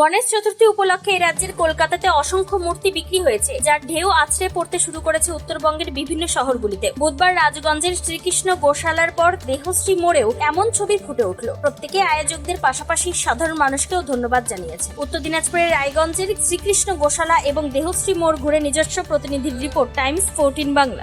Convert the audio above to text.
গণেশ চতুর্থী উপলক্ষে এই রাজ্যের কলকাতাতে অসংখ্য মূর্তি বিক্রি হয়েছে, যার ঢেউ আছড়ে পড়তে শুরু করেছে উত্তরবঙ্গের বিভিন্ন শহরগুলিতে। বুধবার রাজগঞ্জের শ্রীকৃষ্ণ গোশালার পর দেহশ্রী মোড়েও এমন ছবি ফুটে উঠল। প্রত্যেকে আয়োজকদের পাশাপাশি সাধারণ মানুষকেও ধন্যবাদ জানিয়েছে। উত্তর দিনাজপুরের রায়গঞ্জের শ্রীকৃষ্ণ গোশালা এবং দেহশ্রী মোড় ঘুরে নিজস্ব প্রতিনিধির রিপোর্ট, টাইমস ফোরটিন বাংলা।